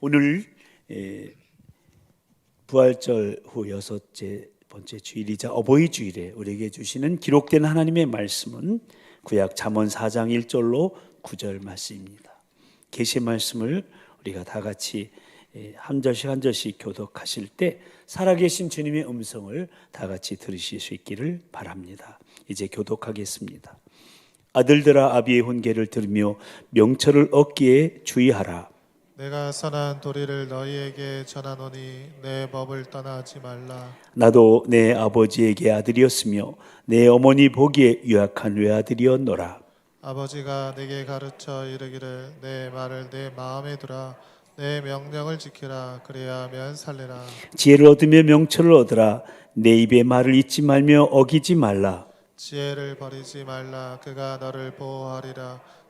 오늘 에, 부활절 후 여섯째 번째 주일이자 어버이 주일에 우리에게 주시는 기록된 하나님의 말씀은 구약 잠언 4장 1절로 9절 말씀입니다. 계시 말씀을 우리가 다 같이 에, 한 절씩 한 절씩 교독하실 때 살아계신 주님의 음성을 다 같이 들으실 수 있기를 바랍니다. 이제 교독하겠습니다. 아들들아 아비의 훈계를 들으며 명철을 얻기에 주의하라. 내가 선한 도리를 너희에게 전하노니 내 법을 떠나지 말라. 나도 내 아버지에게 아들이었으며 내 어머니 보기에 유약한 외아들이었노라. 아버지가 내게 가르쳐 이르기를 내 말을 내 마음에 두라. 내 명령을 지키라. 그래야 하면 살리라. 지혜를 얻으며 명철을 얻으라. 내 입의 말을 잊지 말며 어기지 말라. 지혜를 버리지 말라. 그가 너를 보호하리라.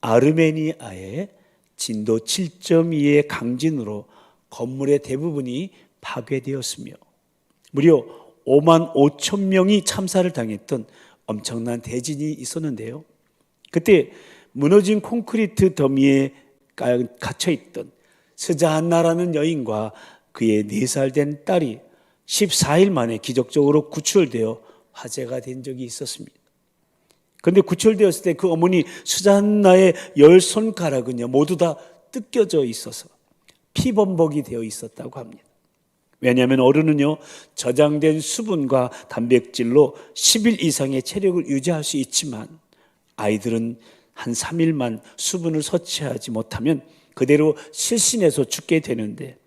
아르메니아의 진도 7.2의 강진으로 건물의 대부분이 파괴되었으며 무려 5만 5천 명이 참사를 당했던 엄청난 대진이 있었는데요. 그때 무너진 콘크리트 더미에 갇혀 있던 스자한나라는 여인과 그의 4살 된 딸이 14일 만에 기적적으로 구출되어 화제가 된 적이 있었습니다. 그런데 구출되었을 때 그 어머니 수잔나의 열 손가락은요 모두 다 뜯겨져 있어서 피범벅이 되어 있었다고 합니다. 왜냐하면 어른은요 저장된 수분과 단백질로 10일 이상의 체력을 유지할 수 있지만 아이들은 한 3일만 수분을 섭취하지 못하면 그대로 실신해서 죽게 되는데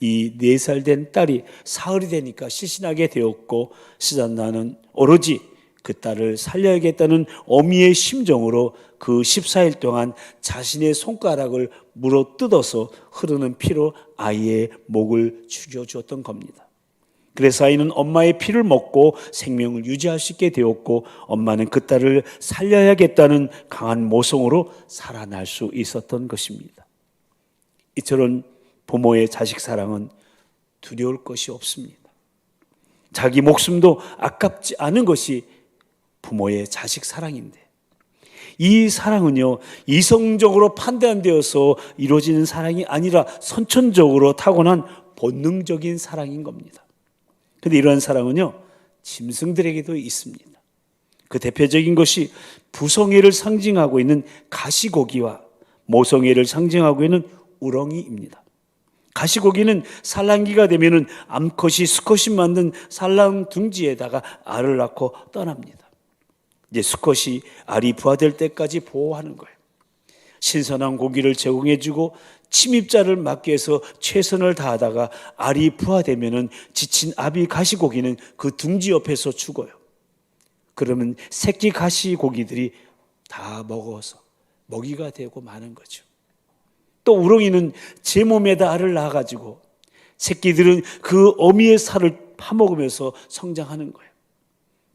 이네살된 딸이 사흘이 되니까 실신하게 되었고 스잔나는 오로지 그 딸을 살려야겠다는 어미의 심정으로 그 14일 동안 자신의 손가락을 물어 뜯어서 흐르는 피로 아이의 목을 죽여주었던 겁니다. 그래서 아이는 엄마의 피를 먹고 생명을 유지할 수 있게 되었고 엄마는 그 딸을 살려야겠다는 강한 모성으로 살아날 수 있었던 것입니다. 이처럼 부모의 자식 사랑은 두려울 것이 없습니다. 자기 목숨도 아깝지 않은 것이 부모의 자식 사랑인데 이 사랑은요 이성적으로 판단되어서 이루어지는 사랑이 아니라 선천적으로 타고난 본능적인 사랑인 겁니다. 근데 이러한 사랑은요 짐승들에게도 있습니다. 그 대표적인 것이 부성애를 상징하고 있는 가시고기와 모성애를 상징하고 있는 우렁이입니다. 가시고기는 산란기가 되면은 암컷이 수컷이 만든 산란 둥지에다가 알을 낳고 떠납니다. 이제 수컷이 알이 부화될 때까지 보호하는 거예요. 신선한 고기를 제공해주고 침입자를 막기 위해서 최선을 다하다가 알이 부화되면은 지친 아비 가시고기는 그 둥지 옆에서 죽어요. 그러면 새끼 가시고기들이 다 먹어서 먹이가 되고 마는 거죠. 또 우렁이는 제 몸에다 알을 낳아가지고 새끼들은 그 어미의 살을 파먹으면서 성장하는 거예요.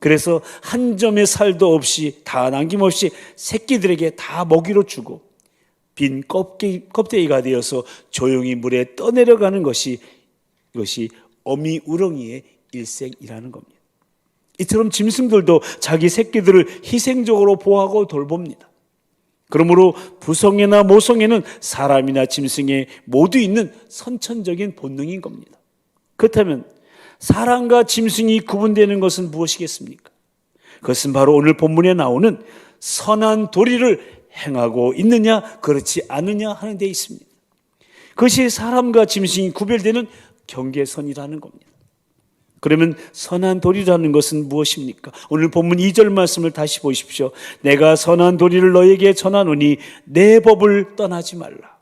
그래서 한 점의 살도 없이 다 남김없이 새끼들에게 다 먹이로 주고 빈 껍데기, 껍데기가 되어서 조용히 물에 떠내려가는 것이 이것이 어미 우렁이의 일생이라는 겁니다. 이처럼 짐승들도 자기 새끼들을 희생적으로 보호하고 돌봅니다. 그러므로 부성애나 모성애는 사람이나 짐승에 모두 있는 선천적인 본능인 겁니다. 그렇다면 사람과 짐승이 구분되는 것은 무엇이겠습니까? 그것은 바로 오늘 본문에 나오는 선한 도리를 행하고 있느냐, 그렇지 않느냐 하는 데 있습니다. 그것이 사람과 짐승이 구별되는 경계선이라는 겁니다. 그러면 선한 도리라는 것은 무엇입니까? 오늘 본문 2절 말씀을 다시 보십시오. 내가 선한 도리를 너에게 전하노니 내 법을 떠나지 말라.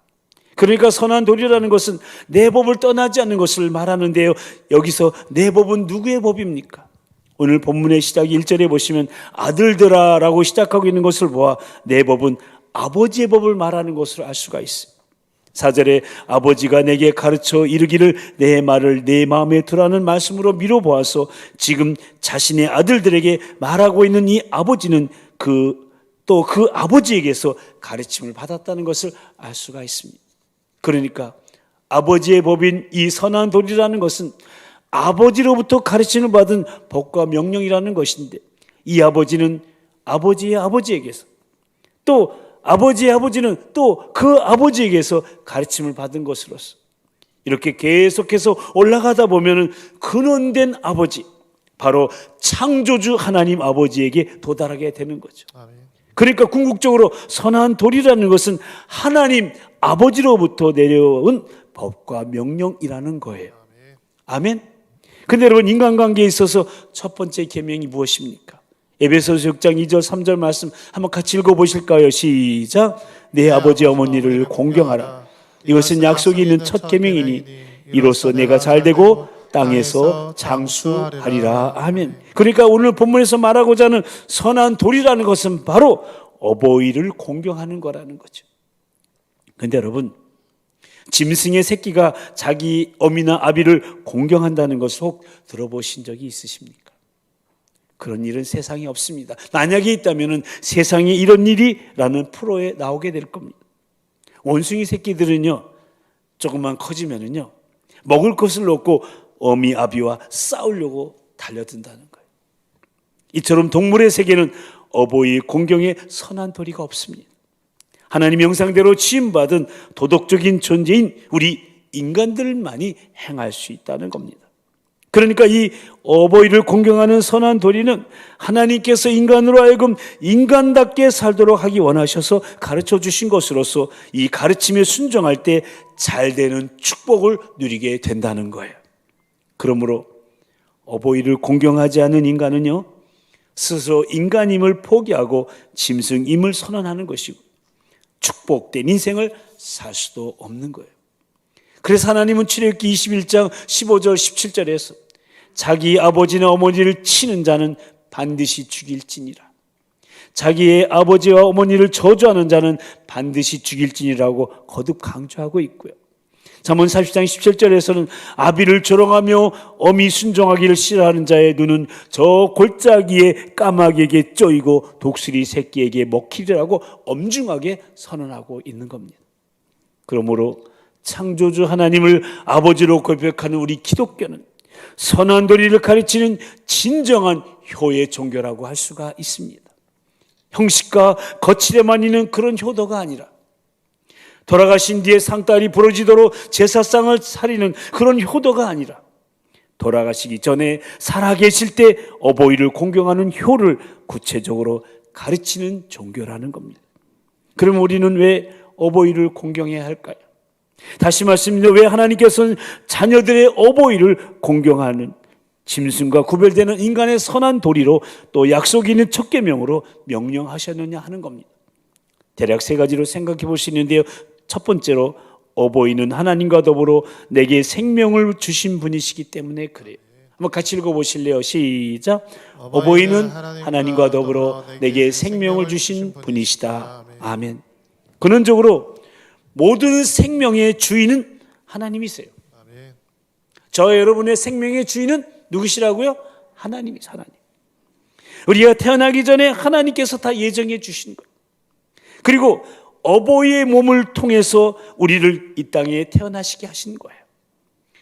그러니까 선한 도리라는 것은 내 법을 떠나지 않는 것을 말하는데요. 여기서 내 법은 누구의 법입니까? 오늘 본문의 시작 1절에 보시면 아들들아 라고 시작하고 있는 것을 보아 내 법은 아버지의 법을 말하는 것을 알 수가 있습니다. 사절에 아버지가 내게 가르쳐 이르기를 내 말을 내 마음에 두라는 말씀으로 미뤄보아서 지금 자신의 아들들에게 말하고 있는 이 아버지는 그 또그 아버지에게서 가르침을 받았다는 것을 알 수가 있습니다. 그러니까 아버지의 법인 이 선한 도리라는 것은 아버지로부터 가르침을 받은 법과 명령이라는 것인데 이 아버지는 아버지의 아버지에게서 또 아버지의 아버지는 또 그 아버지에게서 가르침을 받은 것으로서 이렇게 계속해서 올라가다 보면은 근원된 아버지 바로 창조주 하나님 아버지에게 도달하게 되는 거죠. 아멘. 그러니까 궁극적으로 선한 도리라는 것은 하나님 아버지로부터 내려온 법과 명령이라는 거예요. 아멘. 근데 여러분 인간관계에 있어서 첫 번째 계명이 무엇입니까? 에베소서 6장 2절 3절 말씀 한번 같이 읽어 보실까요? 시작. 내 아버지 어머니를 공경하라. 이것은 약속이 있는 첫 계명이니 이로써 내가 잘 되고 땅에서 장수하리라. 아멘. 그러니까 오늘 본문에서 말하고자 하는 선한 도리라는 것은 바로 어버이를 공경하는 거라는 거죠. 근데 여러분 짐승의 새끼가 자기 어미나 아비를 공경한다는 것을 혹 들어보신 적이 있으십니까? 그런 일은 세상에 없습니다. 만약에 있다면 세상에 이런 일이라는 프로에 나오게 될 겁니다. 원숭이 새끼들은요, 조금만 커지면은요, 먹을 것을 놓고 어미 아비와 싸우려고 달려든다는 거예요. 이처럼 동물의 세계는 어버이 공경에 선한 도리가 없습니다. 하나님 형상대로 지음받은 도덕적인 존재인 우리 인간들만이 행할 수 있다는 겁니다. 그러니까 이 어버이를 공경하는 선한 도리는 하나님께서 인간으로 하여금 인간답게 살도록 하기 원하셔서 가르쳐 주신 것으로서 이 가르침에 순종할 때 잘 되는 축복을 누리게 된다는 거예요. 그러므로 어버이를 공경하지 않는 인간은요, 스스로 인간임을 포기하고 짐승임을 선언하는 것이고, 축복된 인생을 살 수도 없는 거예요. 그래서 하나님은 출애굽기 21장 15절 17절에서 자기 아버지나 어머니를 치는 자는 반드시 죽일지니라. 자기의 아버지와 어머니를 저주하는 자는 반드시 죽일지니라고 거듭 강조하고 있고요. 잠언 40장 17절에서는 아비를 조롱하며 어미 순종하기를 싫어하는 자의 눈은 저 골짜기에 까마귀에게 쪼이고 독수리 새끼에게 먹히리라고 엄중하게 선언하고 있는 겁니다. 그러므로 창조주 하나님을 아버지로 고백하는 우리 기독교는 선한 도리를 가르치는 진정한 효의 종교라고 할 수가 있습니다. 형식과 거칠에만 있는 그런 효도가 아니라 돌아가신 뒤에 상달이 부러지도록 제사상을 차리는 그런 효도가 아니라 돌아가시기 전에 살아계실 때 어버이를 공경하는 효를 구체적으로 가르치는 종교라는 겁니다. 그럼 우리는 왜 어버이를 공경해야 할까요? 다시 말씀드립니다. 왜 하나님께서는 자녀들의 어버이를 공경하는 짐승과 구별되는 인간의 선한 도리로 또 약속이 있는 첫 계명으로 명령하셨느냐 하는 겁니다. 대략 세 가지로 생각해 볼 수 있는데요. 첫 번째로 어버이는 하나님과 더불어 내게 생명을 주신 분이시기 때문에 그래요. 한번 같이 읽어 보실래요? 시작. 어버이는 하나님과 더불어 내게 생명을 주신 분이시다. 아멘. 근원적으로 모든 생명의 주인은 하나님이세요. 저 여러분의 생명의 주인은 누구시라고요? 하나님이 하나님. 우리가 태어나기 전에 하나님께서 다 예정해 주신 거예요. 그리고 어버이의 몸을 통해서 우리를 이 땅에 태어나시게 하신 거예요.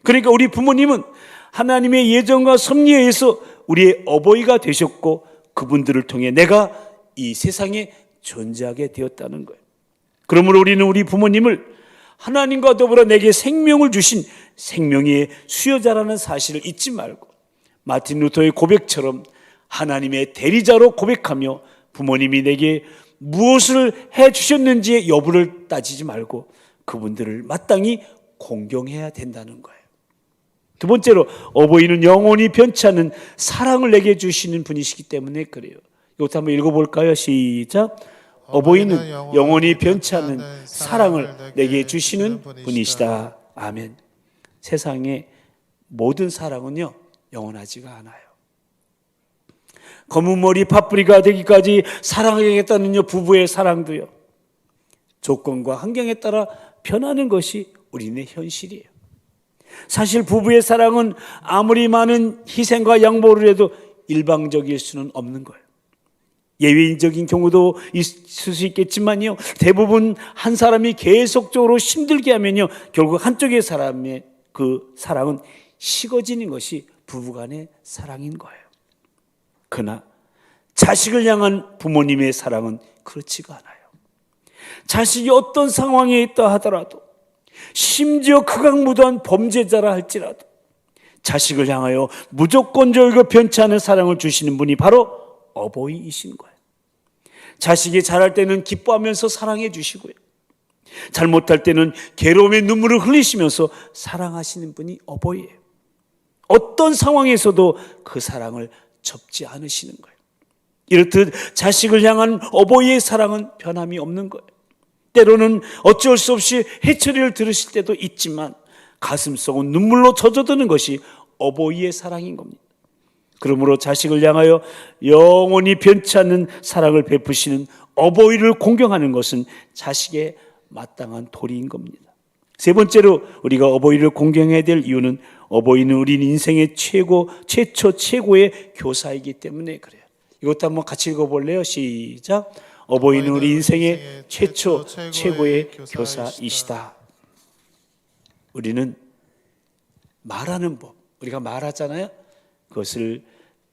그러니까 우리 부모님은 하나님의 예정과 섭리에 의해서 우리의 어버이가 되셨고 그분들을 통해 내가 이 세상에 존재하게 되었다는 거예요. 그러므로 우리는 우리 부모님을 하나님과 더불어 내게 생명을 주신 생명의 수여자라는 사실을 잊지 말고 마틴 루터의 고백처럼 하나님의 대리자로 고백하며 부모님이 내게 무엇을 해 주셨는지의 여부를 따지지 말고 그분들을 마땅히 공경해야 된다는 거예요. 두 번째로 어버이는 영원히 변치 않는 사랑을 내게 주시는 분이시기 때문에 그래요. 이것도 한번 읽어볼까요? 시작. 어버이는 영원히 변치 않는 사랑을 내게 주시는 분이시다. 아멘. 세상의 모든 사랑은요 영원하지가 않아요. 검은 머리 파뿌리가 되기까지 사랑하겠다는요 부부의 사랑도요 조건과 환경에 따라 변하는 것이 우리네 현실이에요. 사실 부부의 사랑은 아무리 많은 희생과 양보를 해도 일방적일 수는 없는 거예요. 예외적인 경우도 있을 수 있겠지만요. 대부분 한 사람이 계속적으로 힘들게 하면요. 결국 한쪽의 사람의 그 사랑은 식어지는 것이 부부간의 사랑인 거예요. 그러나 자식을 향한 부모님의 사랑은 그렇지가 않아요. 자식이 어떤 상황에 있다 하더라도 심지어 극악무도한 범죄자라 할지라도 자식을 향하여 무조건적이고 변치 않은 사랑을 주시는 분이 바로 어버이이신 거예요. 자식이 잘할 때는 기뻐하면서 사랑해 주시고요. 잘못할 때는 괴로움의 눈물을 흘리시면서 사랑하시는 분이 어버이예요. 어떤 상황에서도 그 사랑을 접지 않으시는 거예요. 이렇듯 자식을 향한 어버이의 사랑은 변함이 없는 거예요. 때로는 어쩔 수 없이 해처리를 들으실 때도 있지만 가슴 속은 눈물로 젖어드는 것이 어버이의 사랑인 겁니다. 그러므로 자식을 향하여 영원히 변치 않는 사랑을 베푸시는 어버이를 공경하는 것은 자식의 마땅한 도리인 겁니다. 세 번째로 우리가 어버이를 공경해야 될 이유는 어버이는 우리 인생의 최고, 최초, 최고의 교사이기 때문에 그래요. 이것도 한번 같이 읽어볼래요? 시작. 어버이는 우리 인생의 최초, 최고의 교사이시다. 우리는 말하는 법, 우리가 말하잖아요. 그것을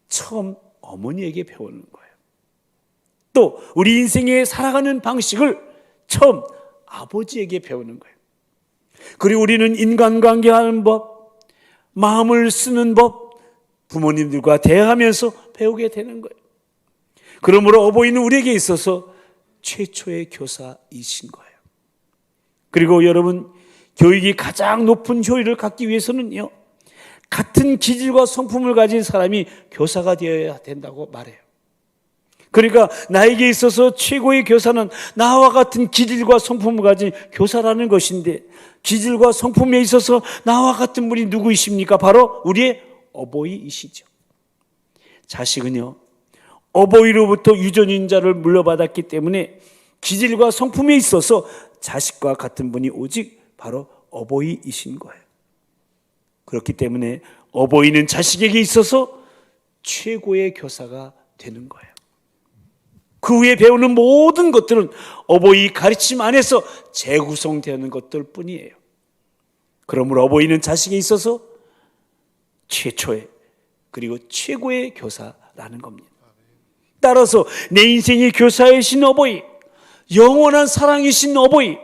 처음 어머니에게 배우는 거예요. 또 우리 인생의 살아가는 방식을 처음 아버지에게 배우는 거예요. 그리고 우리는 인간관계 하는 법, 마음을 쓰는 법, 부모님들과 대화하면서 배우게 되는 거예요. 그러므로 어버이는 우리에게 있어서 최초의 교사이신 거예요. 그리고 여러분, 교육이 가장 높은 효율을 갖기 위해서는요, 같은 기질과 성품을 가진 사람이 교사가 되어야 된다고 말해요. 그러니까 나에게 있어서 최고의 교사는 나와 같은 기질과 성품을 가진 교사라는 것인데 기질과 성품에 있어서 나와 같은 분이 누구이십니까? 바로 우리의 어버이이시죠. 자식은요, 어버이로부터 유전인자를 물려받았기 때문에 기질과 성품에 있어서 자식과 같은 분이 오직 바로 어버이이신 거예요. 그렇기 때문에 어버이는 자식에게 있어서 최고의 교사가 되는 거예요. 그 후에 배우는 모든 것들은 어버이 가르침 안에서 재구성되는 것들 뿐이에요. 그러므로 어버이는 자식에 있어서 최초의 그리고 최고의 교사라는 겁니다. 따라서 내 인생의 교사이신 어버이, 영원한 사랑이신 어버이,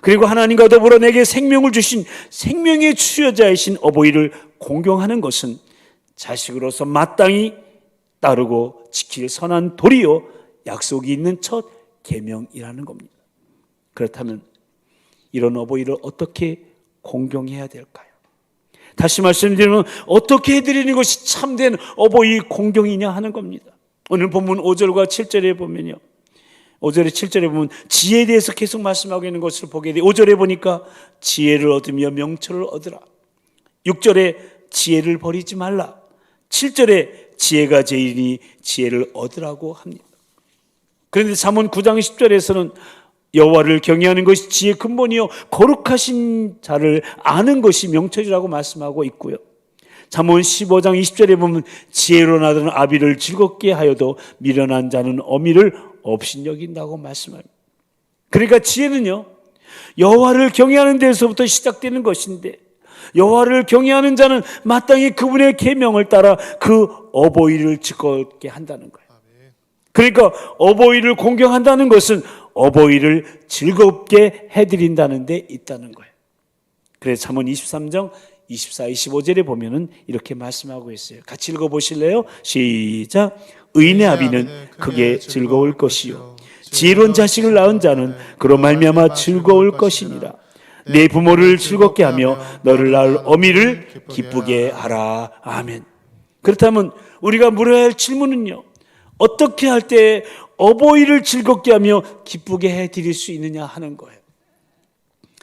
그리고 하나님과 더불어 내게 생명을 주신 생명의 주여자이신 어버이를 공경하는 것은 자식으로서 마땅히 따르고 지킬 선한 도리요 약속이 있는 첫 계명이라는 겁니다. 그렇다면 이런 어버이를 어떻게 공경해야 될까요? 다시 말씀드리면 어떻게 해드리는 것이 참된 어버이 공경이냐 하는 겁니다. 오늘 본문 5절과 7절에 보면요. 5절에 7절에 보면 지혜에 대해서 계속 말씀하고 있는 것을 보게 돼. 5절에 보니까 지혜를 얻으며 명철을 얻으라. 6절에 지혜를 버리지 말라. 7절에 지혜가 제일이니 지혜를 얻으라고 합니다. 그런데 잠언 9장 10절에서는 여호와를 경외하는 것이 지혜의 근본이요 거룩하신 자를 아는 것이 명철이라고 말씀하고 있고요. 잠언 15장 20절에 보면 지혜로 나던 아비를 즐겁게 하여도 미련한 자는 어미를 업신여긴다고 말씀합니다. 그러니까 지혜는요 여호와를 경외하는 데서부터 시작되는 것인데 여호와를 경외하는 자는 마땅히 그분의 계명을 따라 그 어버이를 즐겁게 한다는 거예요. 그러니까 어버이를 공경한다는 것은 어버이를 즐겁게 해드린다는 데 있다는 거예요. 그래서 잠언 23장 24, 25절에 보면은 이렇게 말씀하고 있어요. 같이 읽어보실래요? 시작. 의인의 아비는 크게 즐거울 것이요. 지혜로운 자식을 낳은 자는 그로 말미암아 즐거울 것이니라. 내 부모를 즐겁게 하며 너를 낳을 어미를 기쁘게 하라. 아멘. 그렇다면 우리가 물어야 할 질문은요. 어떻게 할 때 어버이를 즐겁게 하며 기쁘게 해 드릴 수 있느냐 하는 거예요.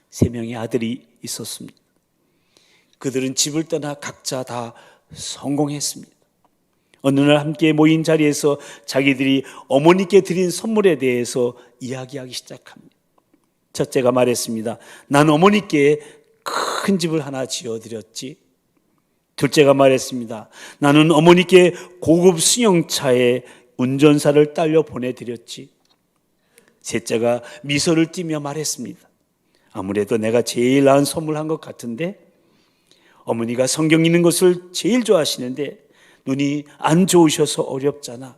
세 명의 아들이 있었습니다. 그들은 집을 떠나 각자 다 성공했습니다. 어느 날 함께 모인 자리에서 자기들이 어머니께 드린 선물에 대해서 이야기하기 시작합니다. 첫째가 말했습니다. 난 어머니께 큰 집을 하나 지어드렸지. 둘째가 말했습니다. 나는 어머니께 고급 승용차에 운전사를 딸려 보내드렸지. 셋째가 미소를 띠며 말했습니다. 아무래도 내가 제일 나은 선물한 것 같은데 어머니가 성경 읽는 것을 제일 좋아하시는데 눈이 안 좋으셔서 어렵잖아.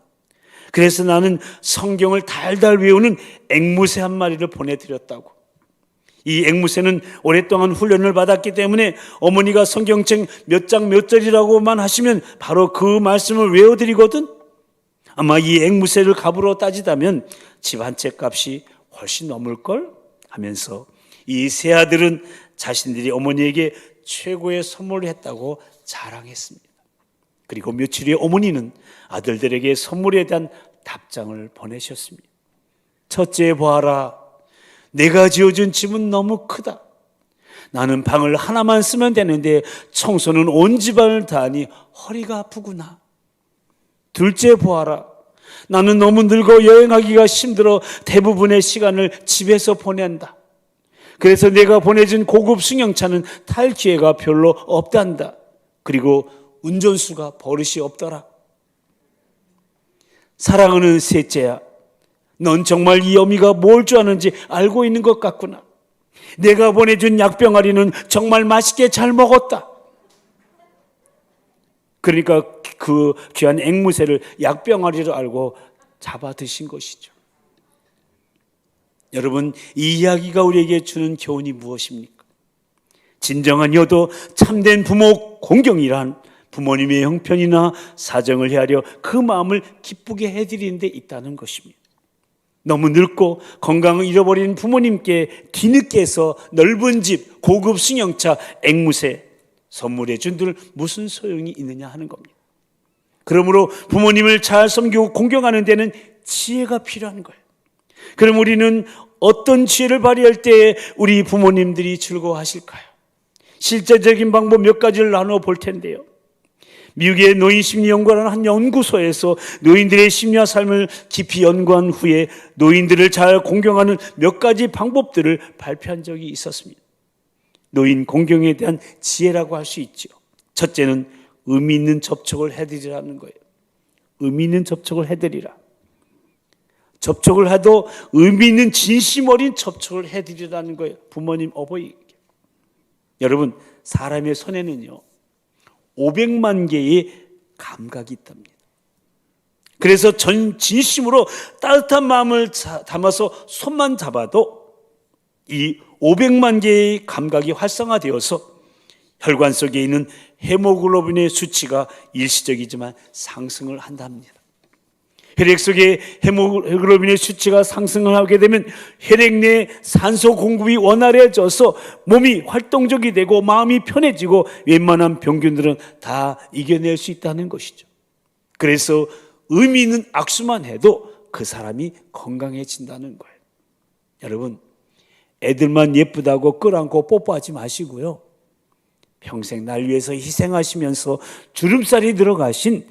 그래서 나는 성경을 달달 외우는 앵무새 한 마리를 보내드렸다고. 이 앵무새는 오랫동안 훈련을 받았기 때문에 어머니가 성경책 몇 장 몇 절이라고만 하시면 바로 그 말씀을 외워드리거든. 아마 이 앵무새를 값으로 따지다면 집 한 채 값이 훨씬 넘을걸 하면서 이 세 아들은 자신들이 어머니에게 최고의 선물을 했다고 자랑했습니다. 그리고 며칠 후에 어머니는 아들들에게 선물에 대한 답장을 보내셨습니다. 첫째 보아라. 내가 지어준 집은 너무 크다. 나는 방을 하나만 쓰면 되는데 청소는 온 집안을 다 하니 허리가 아프구나. 둘째 보아라. 나는 너무 늙어 여행하기가 힘들어 대부분의 시간을 집에서 보낸다. 그래서 내가 보내준 고급 승용차는 탈 기회가 별로 없단다. 그리고 운전수가 버릇이 없더라. 사랑하는 셋째야. 넌 정말 이 어미가 뭘 좋아하는지 알고 있는 것 같구나. 내가 보내준 약병아리는 정말 맛있게 잘 먹었다. 그러니까 그 귀한 앵무새를 약병아리로 알고 잡아 드신 것이죠. 여러분, 이 이야기가 우리에게 주는 교훈이 무엇입니까? 진정한 여도 참된 부모 공경이란 부모님의 형편이나 사정을 헤아려 그 마음을 기쁘게 해드리는 데 있다는 것입니다. 너무 늙고 건강을 잃어버린 부모님께 뒤늦게서 넓은 집, 고급 승용차, 앵무새 선물해 준들 무슨 소용이 있느냐 하는 겁니다. 그러므로 부모님을 잘 섬기고 공경하는 데는 지혜가 필요한 거예요. 그럼 우리는 어떤 지혜를 발휘할 때 우리 부모님들이 즐거워하실까요? 실제적인 방법 몇 가지를 나누어 볼 텐데요. 미국의 노인 심리 연구라는 한 연구소에서 노인들의 심리와 삶을 깊이 연구한 후에 노인들을 잘 공경하는 몇 가지 방법들을 발표한 적이 있었습니다. 노인 공경에 대한 지혜라고 할 수 있죠. 첫째는 의미 있는 접촉을 해드리라는 거예요. 의미 있는 접촉을 해드리라. 접촉을 해도 의미 있는 진심 어린 접촉을 해드리라는 거예요. 부모님, 어버이. 여러분, 사람의 손에는요, 500만 개의 감각이 있답니다. 그래서 전 진심으로 따뜻한 마음을 자- 담아서 손만 잡아도 이 500만 개의 감각이 활성화되어서 혈관 속에 있는 헤모글로빈의 수치가 일시적이지만 상승을 한답니다. 혈액 속에 헤모글로빈의 수치가 상승을 하게 되면 혈액 내 산소 공급이 원활해져서 몸이 활동적이 되고 마음이 편해지고 웬만한 병균들은 다 이겨낼 수 있다는 것이죠. 그래서 의미 있는 악수만 해도 그 사람이 건강해진다는 거예요. 여러분, 애들만 예쁘다고 끌안고 뽀뽀하지 마시고요. 평생 날 위해서 희생하시면서 주름살이 들어가신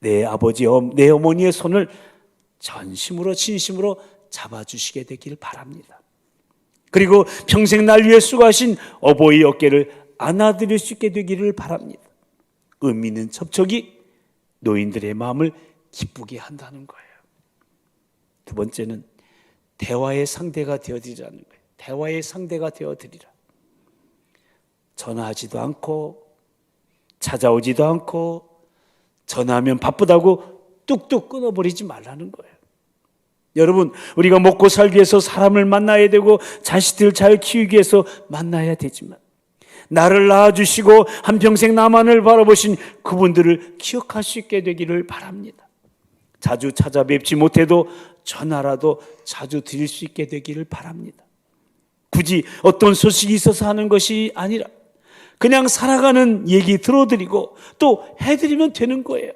내 아버지, 어- 내 어머니의 손을 전심으로 진심으로 잡아주시게 되길 바랍니다. 그리고 평생 날 위해 수고하신 어버이 어깨를 안아드릴 수 있게 되기를 바랍니다. 의미 있는 접촉이 노인들의 마음을 기쁘게 한다는 거예요. 두 번째는 대화의 상대가 되어드리라는 거예요. 대화의 상대가 되어드리라. 전화하지도 않고 찾아오지도 않고 전화하면 바쁘다고 뚝뚝 끊어버리지 말라는 거예요. 여러분, 우리가 먹고 살기 위해서 사람을 만나야 되고 자식들 잘 키우기 위해서 만나야 되지만 나를 낳아주시고 한평생 나만을 바라보신 그분들을 기억할 수 있게 되기를 바랍니다. 자주 찾아뵙지 못해도 전화라도 자주 드릴 수 있게 되기를 바랍니다. 굳이 어떤 소식이 있어서 하는 것이 아니라 그냥 살아가는 얘기 들어드리고 또 해드리면 되는 거예요.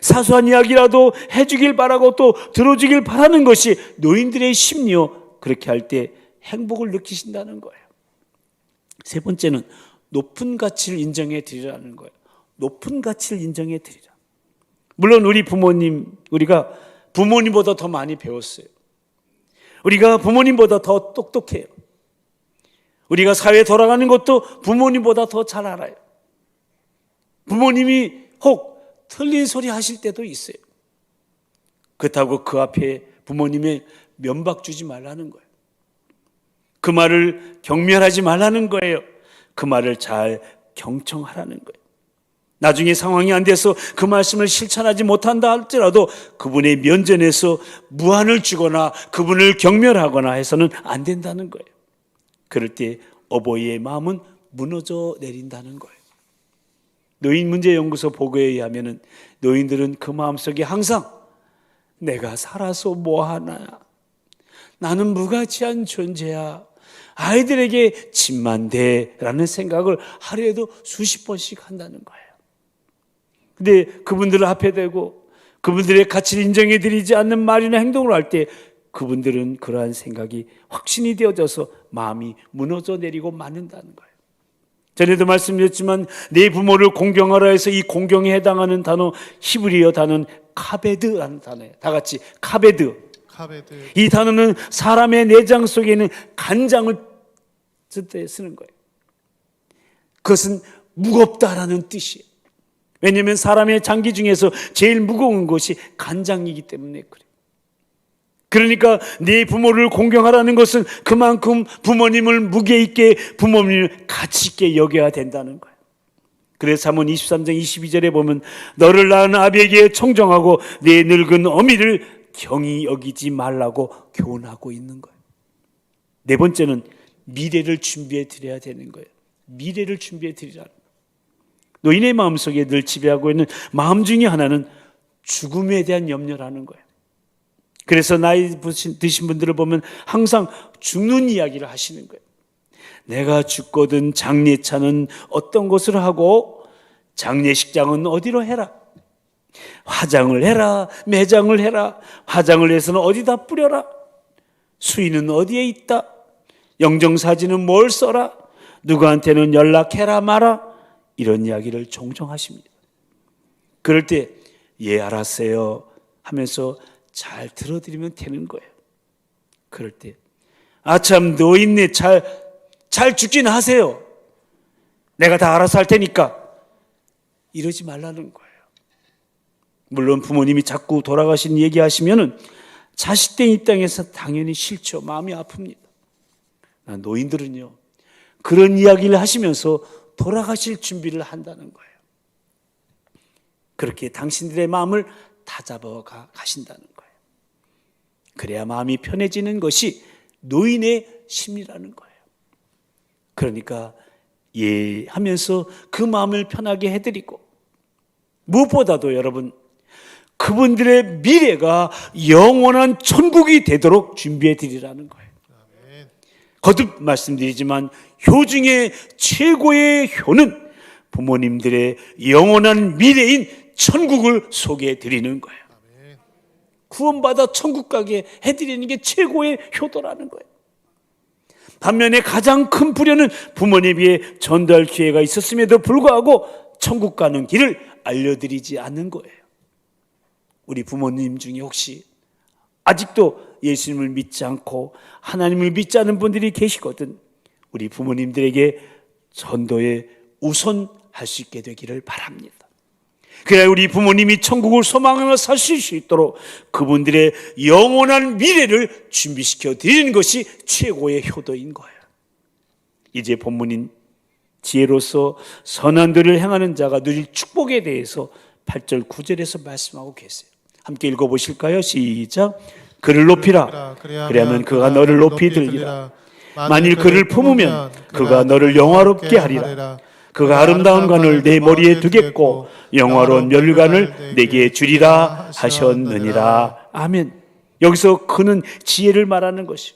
사소한 이야기라도 해주길 바라고 또 들어주길 바라는 것이 노인들의 심리요. 그렇게 할 때 행복을 느끼신다는 거예요. 세 번째는 높은 가치를 인정해 드리라는 거예요. 높은 가치를 인정해 드리라. 물론 우리 부모님, 우리가 부모님보다 더 많이 배웠어요. 우리가 부모님보다 더 똑똑해요. 우리가 사회에 돌아가는 것도 부모님보다 더 잘 알아요. 부모님이 혹 틀린 소리 하실 때도 있어요. 그렇다고 그 앞에 부모님의 면박 주지 말라는 거예요. 그 말을 경멸하지 말라는 거예요. 그 말을 잘 경청하라는 거예요. 나중에 상황이 안 돼서 그 말씀을 실천하지 못한다 할지라도 그분의 면전에서 무한을 주거나 그분을 경멸하거나 해서는 안 된다는 거예요. 그럴 때 어버이의 마음은 무너져 내린다는 거예요. 노인 문제 연구소 보고에 의하면 노인들은 그 마음속에 항상 내가 살아서 뭐 하나 나는 무가치한 존재야. 아이들에게 집만 돼라는 생각을 하루에도 수십 번씩 한다는 거예요. 근데 그분들을 앞에 대고 그분들의 가치를 인정해 드리지 않는 말이나 행동을 할 때 그분들은 그러한 생각이 확신이 되어져서 마음이 무너져 내리고 마는다는 거예요. 전에도 말씀드렸지만 내 부모를 공경하라 해서 이 공경에 해당하는 단어 히브리어 단어는 카베드라는 단어예요. 다 같이 카베드. 카베드 이 단어는 사람의 내장 속에 있는 간장을 쓸때 쓰는 거예요. 그것은 무겁다라는 뜻이에요. 왜냐하면 사람의 장기 중에서 제일 무거운 것이 간장이기 때문에 그래요. 그러니까 네 부모를 공경하라는 것은 그만큼 부모님을 무게 있게 부모님을 가치 있게 여겨야 된다는 거예요. 그래서 사문 23장 22절에 보면 너를 낳은 아비에게 청정하고 네 늙은 어미를 경히 여기지 말라고 교훈하고 있는 거예요. 네 번째는 미래를 준비해 드려야 되는 거예요. 미래를 준비해 거예요. 노인의 마음속에 늘 지배하고 있는 마음 중에 하나는 죽음에 대한 염려라는 거예요. 그래서 나이 드신 분들을 보면 항상 죽는 이야기를 하시는 거예요. 내가 죽거든 장례차는 어떤 곳으로 하고 장례식장은 어디로 해라. 화장을 해라. 매장을 해라. 화장을 해서는 어디다 뿌려라. 수인은 어디에 있다. 영정사진은 뭘 써라. 누구한테는 연락해라 마라. 이런 이야기를 종종 하십니다. 그럴 때, 예, 알았어요. 하면서 잘 들어드리면 되는 거예요. 그럴 때, 아, 참, 노인네 잘, 잘 죽긴 하세요. 내가 다 알아서 할 테니까. 이러지 말라는 거예요. 물론 부모님이 자꾸 돌아가신 얘기하시면은 자식된 이 땅에서 당연히 싫죠. 마음이 아픕니다. 노인들은요, 그런 이야기를 하시면서 돌아가실 준비를 한다는 거예요. 그렇게 당신들의 마음을 다잡아 가신다는 거예요. 그래야 마음이 편해지는 것이 노인의 심리라는 거예요. 그러니까 예 하면서 그 마음을 편하게 해드리고 무엇보다도 여러분 그분들의 미래가 영원한 천국이 되도록 준비해 드리라는 거예요. 거듭 말씀드리지만 효 중에 최고의 효는 부모님들의 영원한 미래인 천국을 소개해 드리는 거예요. 구원받아 천국 가게 해드리는 게 최고의 효도라는 거예요. 반면에 가장 큰 불효는 부모님에게 전달 기회가 있었음에도 불구하고 천국 가는 길을 알려드리지 않는 거예요. 우리 부모님 중에 혹시 아직도 예수님을 믿지 않고 하나님을 믿지 않은 분들이 계시거든. 우리 부모님들에게 전도에 우선할 수 있게 되기를 바랍니다. 그래야 우리 부모님이 천국을 소망하며 사실 수 있도록 그분들의 영원한 미래를 준비시켜 드리는 것이 최고의 효도인 거예요. 이제 본문인 지혜로서 선한 들을 행하는 자가 누릴 축복에 대해서 8절 9절에서 말씀하고 계세요. 함께 읽어 보실까요? 시작. 그를 높이라. 그리하면 그가 너를 높이 들리라. 만일 그를 품으면 그가 너를 영화롭게 하리라. 그가 아름다운 관을 내 머리에 두겠고 영화로운 멸관을 내게 주리라 하셨느니라. 아멘. 여기서 그는 지혜를 말하는 것이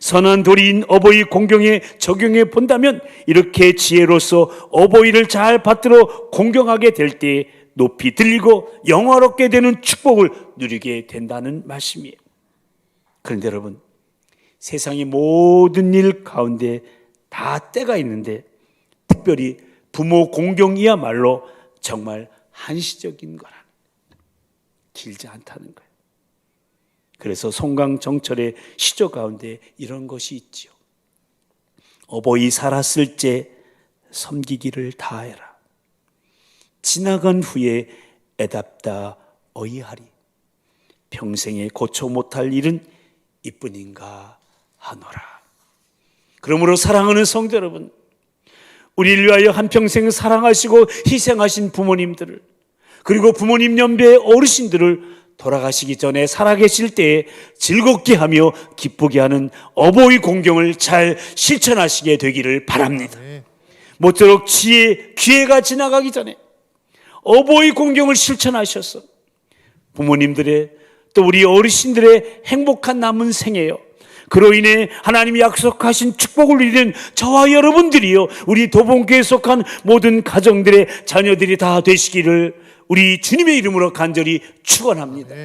선한 도리인 어버이 공경에 적용해 본다면 이렇게 지혜로서 어버이를 잘 받들어 공경하게 될 때 높이 들리고 영화롭게 되는 축복을 누리게 된다는 말씀이에요. 그런데 여러분, 세상의 모든 일 가운데 다 때가 있는데 특별히 부모 공경이야말로 정말 한시적인 거라. 길지 않다는 거예요. 그래서 송강 정철의 시조 가운데 이런 것이 있지요. 어버이 살았을 때 섬기기를 다해라. 지나간 후에 애답다 어이하리. 평생에 고쳐 못할 일은 이뿐인가 하노라. 그러므로 사랑하는 성도 여러분, 우리를 위하여 한평생 사랑하시고 희생하신 부모님들을 그리고 부모님 연배의 어르신들을 돌아가시기 전에 살아계실 때에 즐겁게 하며 기쁘게 하는 어버이 공경을 잘 실천하시게 되기를 바랍니다. 네. 모쪼록 지혜, 기회가 지나가기 전에 어버이 공경을 실천하셔서 부모님들의 또 우리 어르신들의 행복한 남은 생애요. 그로 인해 하나님이 약속하신 축복을 누리는 저와 여러분들이요. 우리 도봉교에 속한 모든 가정들의 자녀들이 다 되시기를 우리 주님의 이름으로 간절히 축원합니다.